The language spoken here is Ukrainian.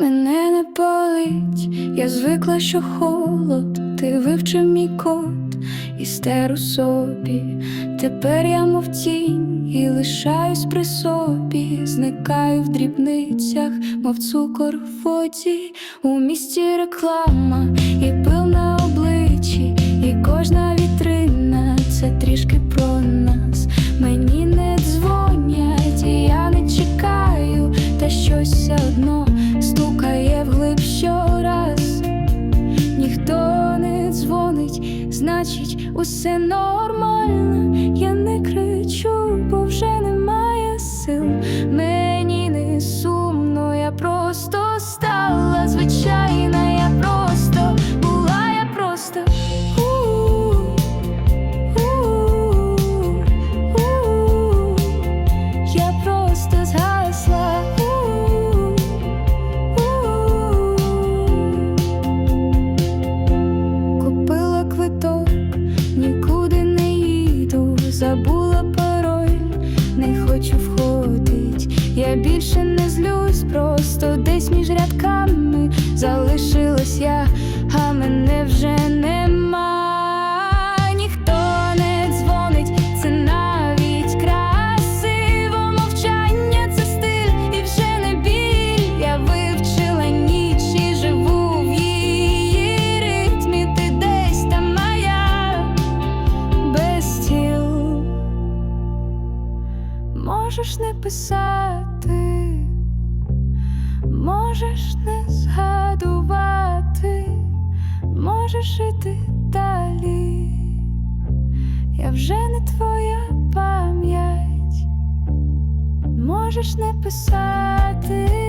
Мене не болить, я звикла, що холод, ти вивчив мій код і стер у собі. Тепер я мов тінь і лишаюсь при собі, зникаю в дрібницях, мов цукор в воді, у місті реклама і пил на обличчі, і кожна вітрина це трішки значить, усе нормально. Не входить. Я більше не злюсь, просто десь між рядками залишилась я, а мене вже Можеш не писати, можеш не згадувати, можеш іти далі. Я вже не твоя пам'ять, можеш не писати.